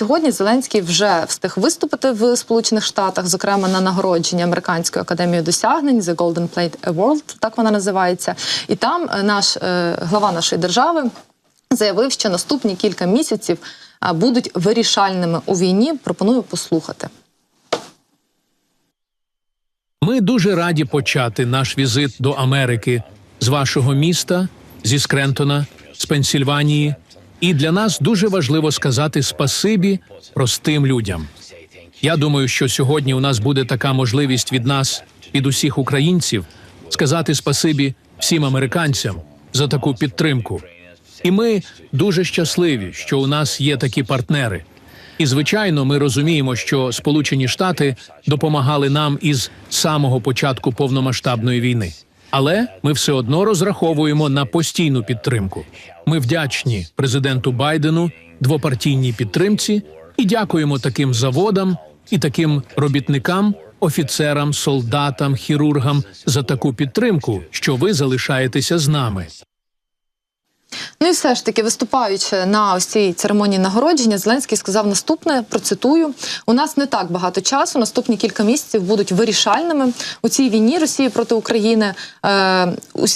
сьогодні Зеленський вже встиг виступити в Сполучених Штатах, зокрема на нагородженні Американської академії досягнень The Golden Plate Award, так вона називається. І там е, наш е, глава нашої держави заявив, що наступні кілька місяців будуть вирішальними у війні. Пропоную послухати. Ми дуже раді почати наш візит до Америки з вашого міста, зі Скрентона, з Пенсільванії. І для нас дуже важливо сказати спасибі простим людям. Я думаю, що сьогодні у нас буде така можливість від нас, від усіх українців, сказати спасибі всім американцям за таку підтримку. І ми дуже щасливі, що у нас є такі партнери. І звичайно, ми розуміємо, що Сполучені Штати допомагали нам із самого початку повномасштабної війни. Але ми все одно розраховуємо на постійну підтримку. Ми вдячні президенту Байдену, двопартійній підтримці і дякуємо таким заводам і таким робітникам, офіцерам, солдатам, хірургам за таку підтримку, що ви залишаєтеся з нами. Ну і все ж таки, виступаючи на ось цій церемонії нагородження, Зеленський сказав наступне: процитую: у нас не так багато часу. Наступні кілька місяців будуть вирішальними у цій війні Росії проти України е,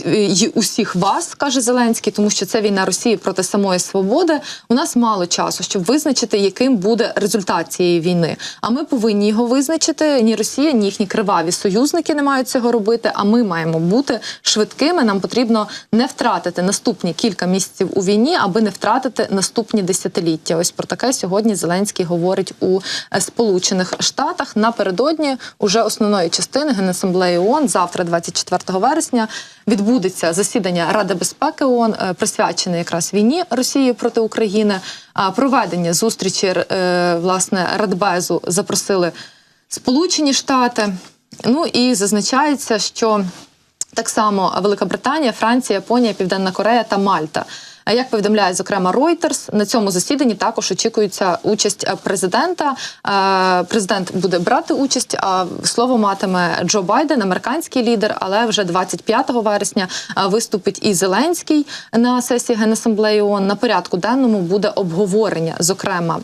й- усіх вас, каже Зеленський, тому що це війна Росії проти самої свободи. У нас мало часу, щоб визначити, яким буде результат цієї війни. А ми повинні його визначити. Ні Росія, ні їхні криваві союзники не мають цього робити. А ми маємо бути швидкими. Нам потрібно не втратити наступні кілька місяців у війні, аби не втратити наступні десятиліття. Ось про таке сьогодні Зеленський говорить у е, Сполучених Штатах. Напередодні уже основної частини Генасамблеї ООН завтра, 24 вересня, відбудеться засідання Ради безпеки ООН, е, присвячене якраз війні Росії проти України. А проведення зустрічі е, власне Радбезу запросили Сполучені Штати. Ну і зазначається, що так само Велика Британія, Франція, Японія, Південна Корея та Мальта. Як повідомляє зокрема Reuters, на цьому засіданні також очікується участь президента. Е, Президент буде брати участь. А слово матиме Джо Байден, американський лідер. Але вже 25 вересня е, виступить і Зеленський на сесії Генасамблеї ООН. На порядку денному буде обговорення, зокрема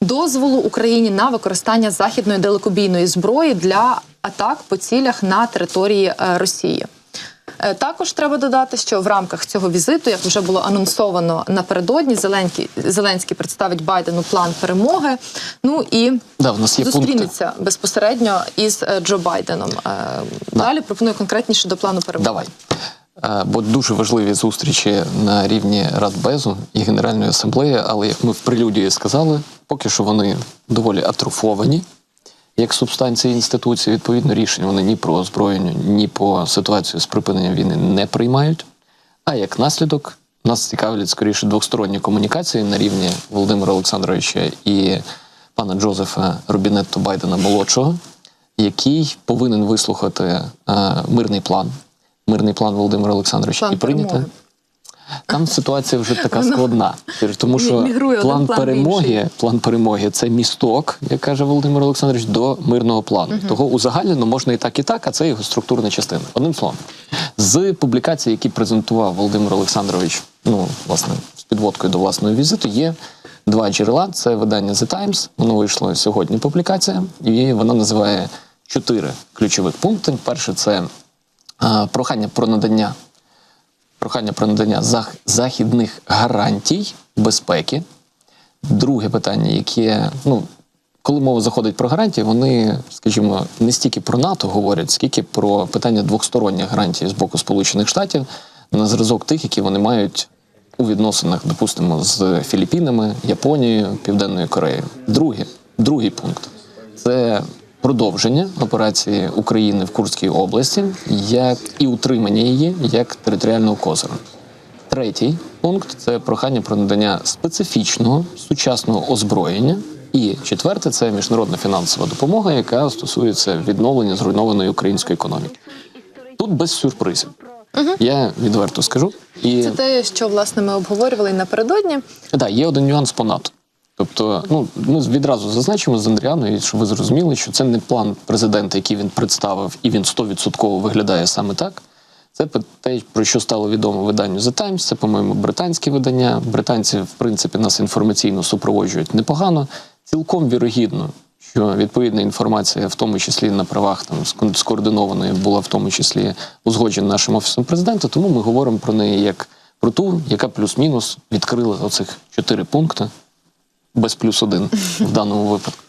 дозволу Україні на використання західної далекобійної зброї для атак по цілях на території е, Росії. Е, Також треба додати, що в рамках цього візиту, як вже було анонсовано напередодні, Зеленський, Зеленський представить Байдену план перемоги. Ну і Да, в нас є пункти. зустрінеться безпосередньо із е, Джо Байденом. Е, Далі пропоную конкретніше до плану перемоги. Давай. Бо дуже важливі зустрічі на рівні Радбезу і Генеральної асамблеї, але як ми в прелюдії сказали, поки що вони доволі атрофовані як субстанції інституції. Відповідно, рішень вони ні про озброєння, ні по ситуацію з припиненням війни не приймають. А як наслідок нас цікавлять скоріше двосторонні комунікації на рівні Володимира Олександровича і пана Джозефа Робінетто Байдена молодшого, який повинен вислухати е, мирний план. Мирний план Володимира Олександровича План і прийняти. Там ситуація вже така складна, тому що мігрує план план перемоги, інший. план перемоги це місток, як каже Володимир Олександрович, до мирного плану. Того узагальнено можна і так, і так, а це його структурна частина. Одним словом, з публікацій, які презентував Володимир Олександрович, ну власне, з підводкою до власного візиту, є два джерела. Це видання The Times, воно вийшло сьогодні. Публікація, і вона називає чотири ключових пункти. Перше це прохання про надання прохання про надання зах- західних гарантій безпеки. Друге питання, яке, ну, коли мова заходить про гарантії, вони, скажімо, не стільки про НАТО говорять, скільки про питання двосторонніх гарантій з боку Сполучених Штатів на зразок тих, які вони мають у відносинах, допустимо, з Філіппінами, Японією, Південною Кореєю. Друге, другий пункт це продовження операції України в Курській області, як і утримання її як територіального козиру. Третій пункт це прохання про надання специфічного сучасного озброєння. І четверте це міжнародна фінансова допомога, яка стосується відновлення зруйнованої української економіки. Тут без сюрпризів. Я відверто скажу. І Це те, що власне ми обговорювали напередодні. да, є один нюанс по НАТО. Тобто, ну ми відразу зазначимо з Андріаною, щоб ви зрозуміли, що це не план президента, який він представив, і він 100% виглядає саме так. Це те, про що стало відомо виданню The Times. Це, по-моєму, британське видання. Британці, в принципі, нас інформаційно супроводжують непогано. Цілком вірогідно, що відповідна інформація, в тому числі на правах там скоординованої, була в тому числі узгоджена нашим офісом президента. Тому ми говоримо про неї як про ту, яка плюс-мінус відкрила оцих чотири пункти без плюс один в даному випадку.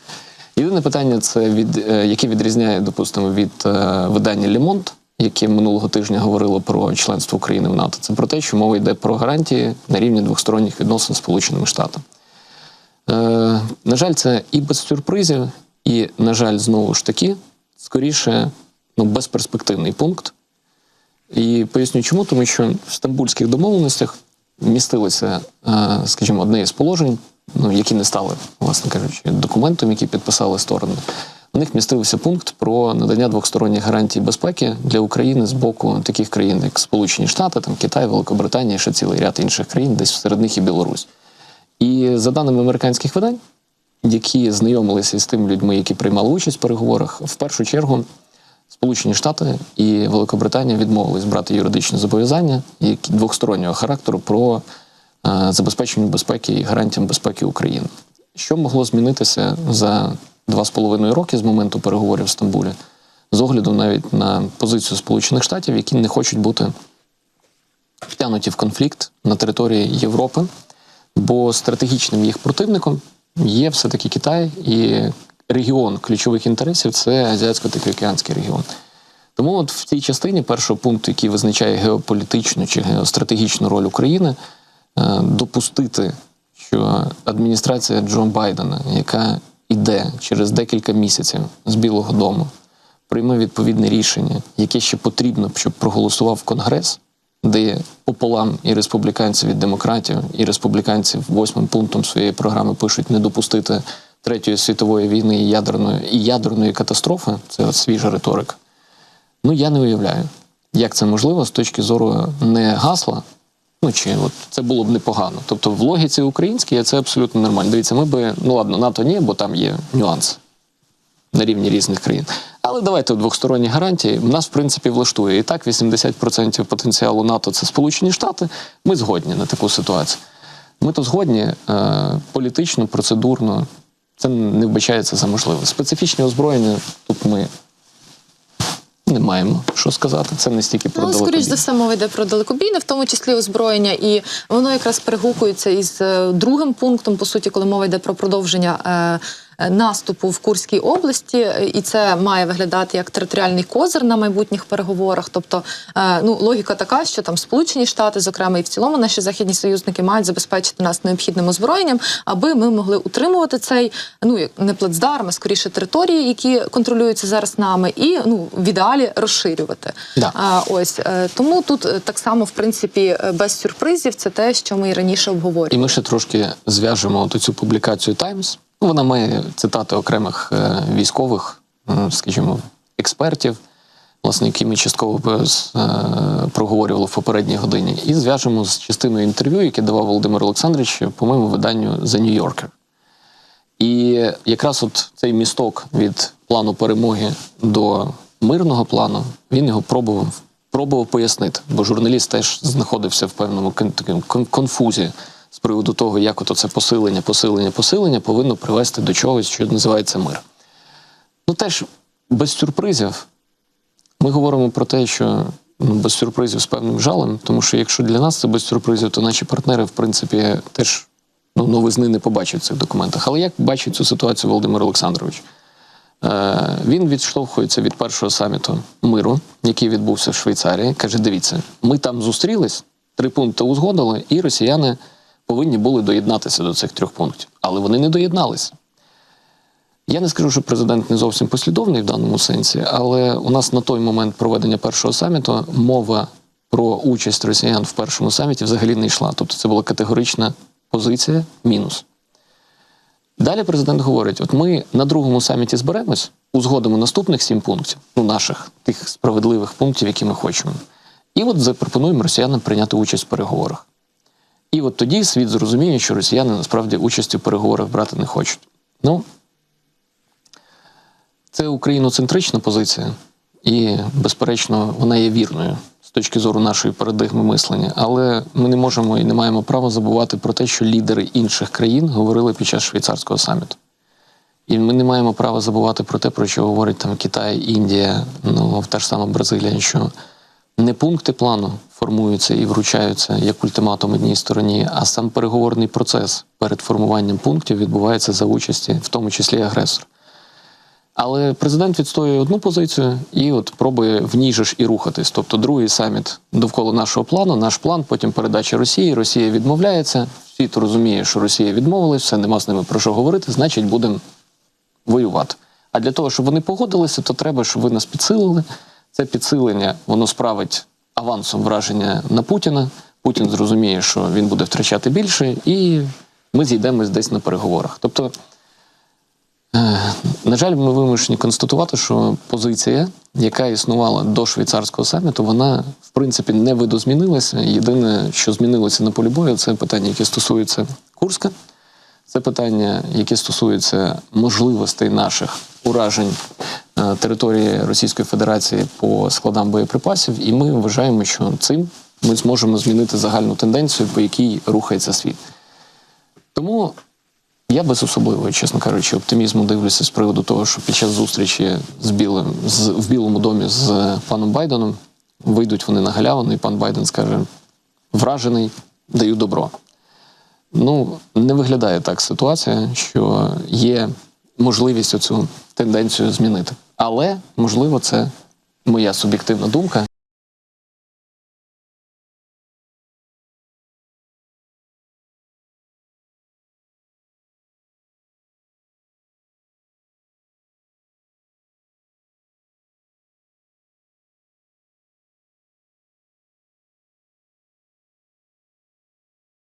Єдине питання це від е, яке відрізняє, допустимо, від е, видання Лемонт, яке минулого тижня говорило про членство України в НАТО. Це про те, що мова йде про гарантії на рівні двосторонніх відносин з Сполученими Штатами. Е, на жаль, це і без сюрпризів, і, на жаль, знову ж таки, скоріше, ну, безперспективний пункт. І поясню чому, тому що в стамбульських домовленостях містилося, скажімо, одне із положень, ну, які не стали, власне кажучи, документом, який підписали сторони. У них містився пункт про надання двосторонніх гарантій безпеки для України з боку таких країн, як Сполучені Штати, там Китай, Великобританія, ще цілий ряд інших країн, десь серед них і Білорусь. І за даними американських видань, які знайомилися з тими людьми, які приймали участь в переговорах, в першу чергу Сполучені Штати і Великобританія відмовились брати юридичні зобов'язання які двостороннього характеру про е, забезпечення безпеки і гарантіям безпеки України. Що могло змінитися за два з половиною роки з моменту переговорів в Стамбулі, з огляду навіть на позицію Сполучених Штатів, які не хочуть бути втягнуті в конфлікт на території Європи, бо стратегічним їх противником є все-таки Китай і регіон ключових інтересів це Азіатсько-Тихоокеанський регіон. Тому от в цій частині першого пункту, який визначає геополітичну чи геостратегічну роль України, допустити, що адміністрація Джо Байдена, яка йде через декілька місяців з Білого Дому, прийме відповідне рішення, яке ще потрібно, щоб проголосував Конгрес, де пополам і республіканців від демократів, і республіканців восьмим пунктом своєї програми пишуть не допустити третьої світової війни і ядерної і ядерної катастрофи. Це от свіжа риторика. Ну я не уявляю, як це можливо з точки зору не гасла. Ну чи от це було б непогано. Тобто в логіці українській це абсолютно нормально. Дивіться, ми би ну ладно, НАТО ні, бо там є нюанси на рівні різних країн. Але давайте двосторонні гарантії. Нас, в принципі, влаштує. І так 80% потенціалу НАТО це Сполучені Штати. Ми згодні на таку ситуацію. Ми то згодні е, політично, процедурно. Це не вбачається за можливе. Специфічне озброєння тут ми не маємо що сказати. Це не стільки про Ну, скоріш за все, мова йде про далекобійне, в тому числі озброєння, і воно якраз перегукується із е, другим пунктом, по суті, коли мова йде про продовження е, наступу в Курській області, е, і це має виглядати як територіальний козир на майбутніх переговорах. Тобто, е, ну логіка така, що там Сполучені Штати, зокрема, і в цілому наші західні союзники мають забезпечити нас необхідним озброєнням, аби ми могли утримувати цей ну як не плацдарм, а скоріше території, які контролюються зараз нами, і ну в ідеалі розширювати. Да. А, ось е, тому тут е, так само, в принципі, е, без сюрпризів, це те, що ми і раніше І ми ще трошки зв'яжемо цю публікацію Times. Ну, Вона має цитати окремих е, військових, е, скажімо, експертів, власне, які ми частково е, проговорювали в попередній годині. І зв'яжемо з частиною інтерв'ю, яке давав Володимир Олександрович, по-моєму, виданню The New Yorker. І якраз от цей місток від плану перемоги до мирного плану, він його пробував, пробував пояснити, бо журналіст теж знаходився в певному конфузі з приводу того, як от це посилення, посилення, посилення повинно привести до чогось, що називається мир. Ну теж без сюрпризів. Ми говоримо про те, що ну, без сюрпризів з певним жалем, тому що якщо для нас це без сюрпризів, то наші партнери, в принципі, теж ну, новизни не побачать в цих документах. Але як бачить цю ситуацію Володимир Олександрович? Е, він відштовхується від першого саміту миру, який відбувся в Швейцарії. Каже: дивіться, ми там зустрілись, три пункти узгодили, і росіяни повинні були доєднатися до цих трьох пунктів. Але вони не доєдналися. Я не скажу, що президент не зовсім послідовний в даному сенсі, але у нас на той момент проведення першого саміту мова про участь росіян в першому саміті взагалі не йшла. Тобто це була категорична позиція мінус. Далі президент говорить: от ми на другому саміті зберемось, узгодимо наступних сім пунктів, ну наших тих справедливих пунктів, які ми хочемо. І от запропонуємо росіянам прийняти участь в переговорах. І от тоді світ зрозуміє, що росіяни насправді участі в переговорах брати не хочуть. Ну, це україноцентрична позиція, і, безперечно, вона є вірною з точки зору нашої парадигми мислення, але ми не можемо і не маємо права забувати про те, що лідери інших країн говорили під час швейцарського саміту. І ми не маємо права забувати про те, про що говорить там Китай, Індія, ну та ж сама Бразилія, що не пункти плану формуються і вручаються як ультиматум одній стороні, а сам переговорний процес перед формуванням пунктів відбувається за участі, в тому числі агресора. Але президент відстоює одну позицію і от пробує в ній же ж і рухатись. Тобто другий саміт довкола нашого плану, наш план, потім передача Росії. Росія відмовляється. Світ розуміє, що Росія відмовилась, все нема з ними про що говорити, значить, будемо воювати. А для того, щоб вони погодилися, то треба, щоб ви нас підсилили. Це підсилення воно справить авансом враження на Путіна. Путін зрозуміє, що він буде втрачати більше, і ми зійдемось десь на переговорах. Тобто, е, на жаль, ми вимушені констатувати, що позиція, яка існувала до швейцарського саміту, вона в принципі не видозмінилася. Єдине, що змінилося на полі бою, це питання, яке стосується Курська. Це питання, яке стосується можливостей наших уражень території Російської Федерації по складам боєприпасів, і ми вважаємо, що цим ми зможемо змінити загальну тенденцію, по якій рухається світ. Тому я без особливого, чесно кажучи, оптимізму дивлюся з приводу того, що під час зустрічі з білим з в Білому домі з паном Байденом вийдуть вони на галявину, і пан Байден скаже: вражений, даю добро. Ну, не виглядає так ситуація, що є можливість оцю тенденцію змінити. Але, можливо, це моя суб'єктивна думка.